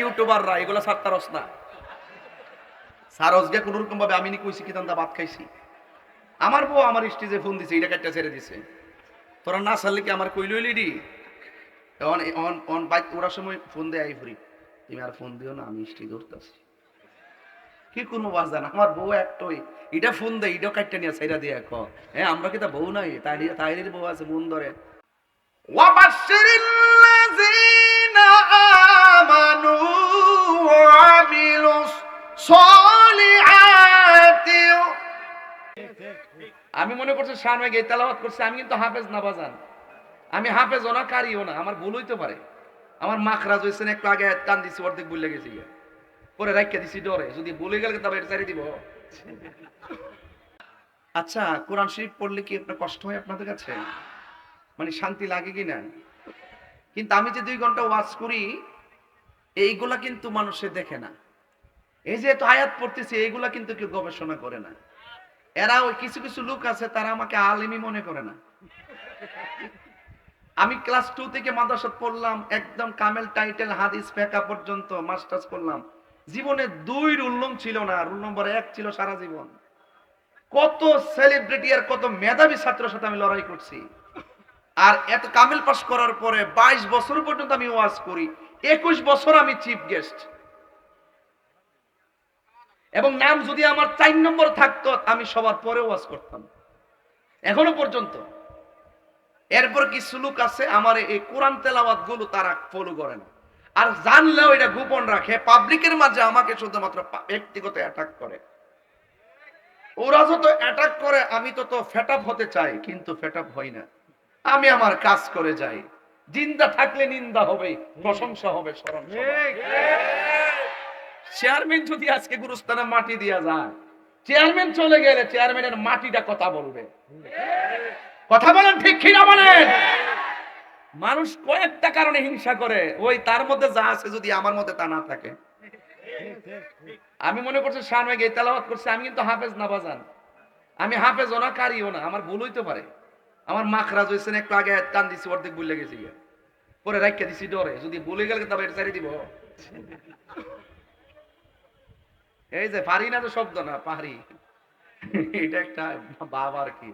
ইউটিউবাররা, এগুলো না। কোনো রকম ভাবে আমি কি ভাত খাইছি। আমার বউ আমার স্টেজে ফোন দিছে, এটা কাটটা ছেড়ে দিছে। তোরা না সারলে কি আমার কই লইলি অন অন বাইক সময় ফোন দেয় আই ফুরি তুমি আর ফোন দিও না, আমি স্টেজ ধরতেছি কি কোনো বাস জানা, আমার বউ একটাই, এটা ফোন দেয়, এটাও কাটটা নিয়ে ছেড়ে দিয়ে এখন হ্যাঁ আমরা কি তা বউ নাই? তাই তাই বউ আছে বোন ধরে। ওয়াবাশিরিল্লাযিনা آمنوا وعملوا الصالحات আমি মনে করছি শান ভাই গেয়ে তেলাওয়াত করছে আমি কিন্তু হাফেজ না বাজান আমি হাফেজ না কারিও না আমার ভুল হইতে পারে আমার মাখরাজ হয়েছে না একটু আগে টান দিছি অর্ধেক ভুলে গেছি গিয়া। পরে রাখিয়া দিছি ডরে যদি ভুলে গেলে তবে এটা ছাড়িয়ে দিব আচ্ছা কোরআন শরীফ পড়লে কি আপনার কষ্ট হয় আপনাদের কাছে মানে শান্তি লাগে কি না কিন্তু আমি যে দুই ঘন্টা ওয়াজ করি এইগুলা কিন্তু মানুষে দেখে না। এই যে এত আয়াত পড়তেছে, এইগুলা কিন্তু কেউ গবেষণা করে না। এরা ওই কিছু কিছু লোক আছে, তারা আমাকে আলিমি মনে করে না। আমি ক্লাস টু থেকে মাদ্রাসা পড়লাম, একদম কামেল টাইটেল হাদিস ফেকা পর্যন্ত মাস্টার্স করলাম জীবনে দুই রুল নম্বর ছিল না, রুল নম্বর এক ছিল সারা জীবন। কত সেলিব্রিটি আর কত মেধাবী ছাত্রের সাথে আমি লড়াই করছি। আর এত কামেল পাস করার পরে বাইশ বছর পর্যন্ত আমি ওয়াজ করি। একুশ বছর আমি চিফ গেস্ট এবং নাম যদি আমার চার নম্বর থাকতো, আমি সবার পরে ওয়াজ করতাম। এখনও পর্যন্ত। এরপর কিছু লোক আছে? আমার এই কোরআন তেলাওয়াতগুলো তারা ফলো করে না আর জানলেও এটা গোপন রাখে। পাবলিকের মাঝে আমাকে শুধুমাত্র ব্যক্তিগত অ্যাটাক করে। ওরা যত অ্যাটাক করে, আমি তত ফেট হতে চাই, কিন্তু ফেট হই না। আমি আমার কাজ করে যাই। জিন্দা থাকলে নিন্দা হবে প্রশংসা হবে স্মরণ চেয়ারম্যান যদি আজকে গুরুস্থানে মাটি দিয়া যায় চেয়ারম্যান চলে গেলে চেয়ারম্যানের মাটিটা কথা বলবে। কথা বলেন ঠিক কিনা বলেন? মানুষ কয়েকটা কারণে হিংসা করে ওই তার মধ্যে যা আছে যদি আমার মধ্যে তা না থাকে। আমি মনে করছি ভাই গেয়ে তেলাওয়াত করছে আমি কিন্তু হাফেজ না বাজান আমি হাফেজ না কারিও না আমার ভুল হইতে পারে। আমার মাখরাজ হয়েছে না, একটু আগে টান দিছি, অর্ধেক ভুলে গেছি গিয়া। পরে রাখিয়া দিছি ডরে, যদি ভুলে গেলে তবে এটা দিব। এই যে পারি না তো শব্দ না পারি এটা একটা বাবা আর কি।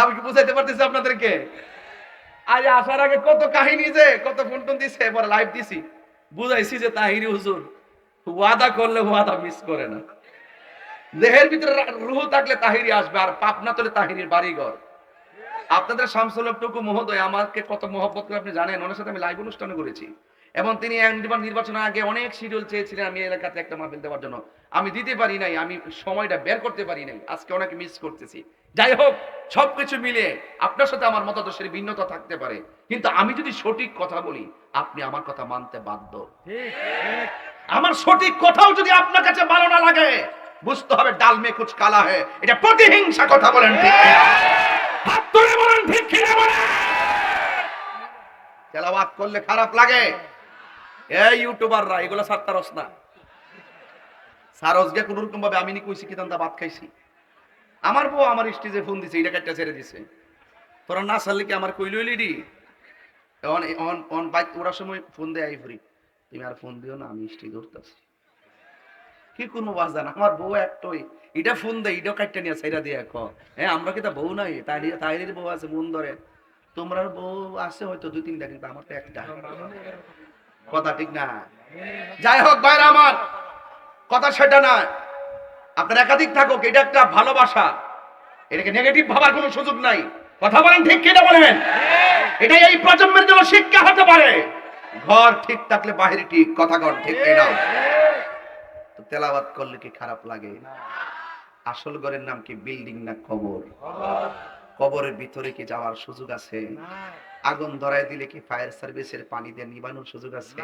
আমি কি বুঝাইতে পারতেছি আপনাদেরকে? আজ আসার আগে কত কাহিনী যে, কত ফোন টোন দিছে লাইভ দিছি। বুঝাইছি যে তাহিরি হুজুর, ওয়াদা করলে ওয়াদা মিস করে না। দেহের ভিতরে রুহ থাকলে তাহিরি আসবে আর পাপ না তোলে তাহিরির বাড়িঘর। আপনাদের শামসলটুকু মহোদয় আমাকে কত মহব্বত করে আপনি জানেন ওনার সাথে আমি লাইভ অনুষ্ঠান করেছি। এবং তিনি নির্বাচনের আগে অনেক শিডিউল চেয়েছিলেন আমি এলাকাতে একটা মাহফিল দেওয়ার জন্য। আমি দিতে পারি নাই আমি সময়টা বের করতে পারি নাই আজকে অনেক মিস করতেছি। যাই হোক সবকিছু মিলে আপনার সাথে আমার মতাদর্শের ভিন্নতা থাকতে পারে। কিন্তু আমি যদি সঠিক কথা বলি আপনি আমার কথা মানতে বাধ্য। আমার সঠিক কথাও যদি আপনার কাছে ভালো না লাগে বুঝতে হবে ডাল মে কুচ কালা হয়। এটা প্রতিহিংসা কথা বলেন ঠিক হাত তুলে বলেন ঠিক কিনা বলেন। তেলাওয়াত করলে খারাপ লাগে। এই ইউটিউবাররা এগুলো সাত্তারস না। সারস গে কোন রকম ভাবে আমি নি কইছি কি দান্দা ভাত খাইছি। আমার বউ আমার স্টেজে ফোন দিছে এটা কাটটা ছেড়ে দিছে। তোরা না সারলে কি আমার কইল লিডি অন অন অন বাইক ওরার সময় ফোন দেয় আই ফুরি তুমি আর ফোন দিও না আমি স্টেজ ধরতেছি কি করব বাজান আমার বউ একটাই। এটা ফোন দেয় এটাও কাটটা নিয়ে সাইরা দিয়ে ক হ্যাঁ আমরা কি তা বউ নাই? তাই তাইরের বউ আছে মন ধরে। তোমরা বউ আছে হয়তো দুই তিনটা, কিন্তু আমার তো একটা। কথা ঠিক না। যাই হোক ভাইরা আমার, কথা সেটা না। আপনার একাধিক থাকুক, এটা একটা ভালোবাসা। এটাকে নেগেটিভ ভাবার কোনো সুযোগ নাই। কথা বলেন ঠিক কিনা বলেন? এটা এই প্রজন্মের জন্য শিক্ষা হতে পারে। ঘর ঠিক থাকলে বাহির ঠিক, কথা ঘর ঠিক কিনা। তেলাওয়াত করলে কি খারাপ লাগে? আসল ঘরের নাম কি বিল্ডিং না কবর? কবরের ভিতরে কি যাওয়ার সুযোগ আছে? আগুন ধরায় দিলে কি ফায়ার সার্ভিসের পানি দিয়ে নিবানোর সুযোগ আছে?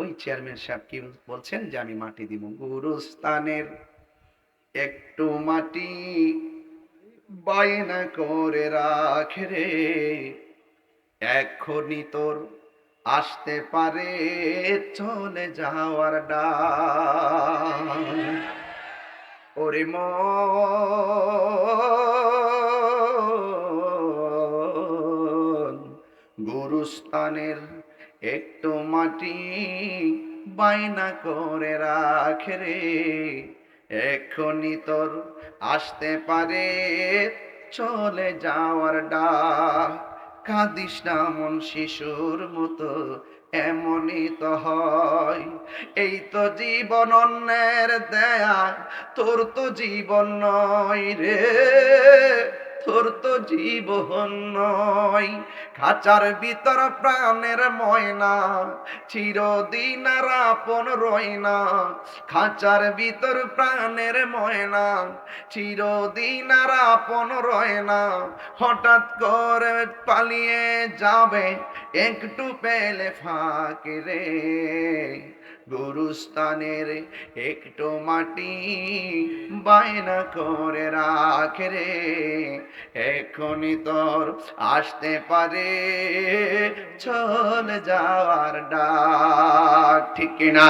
ওই চেয়ারম্যান সাহেব কি বলছেন যে, আমি মাটি দিব? গুরুস্থানের একটু মাটি বায়না করে রাখে রে। এখনই তোর আসতে পারে, চলে যাওয়ার ডাক। গুরু গুরুস্থানের একটু মাটি বাইনা করে রাখে রে। এখনই তোর আসতে পারে, চলে যাওয়ার ডাক। কাঁদিস না মন শিশুর মতো, এমনই তো হয়। এই তো জীবন অন্যের দেয়া, তোর তো জীবন নয় রে। তোর তো জীবন নয়। খাঁচার ভিতর প্রাণের ময়না, চিরদিন আর আপন রয় না খাঁচার ভিতর প্রাণের ময়না, চিরদিন আর আপন রয় না হঠাৎ করে পালিয়ে যাবে একটু পেলে ফাঁকে রে। গুরুস্থানের একটু মাটি বায়না করে রাখ রে। এখনই তোর আসতে পারে, চল যাওয়ার ডাক, ঠিক না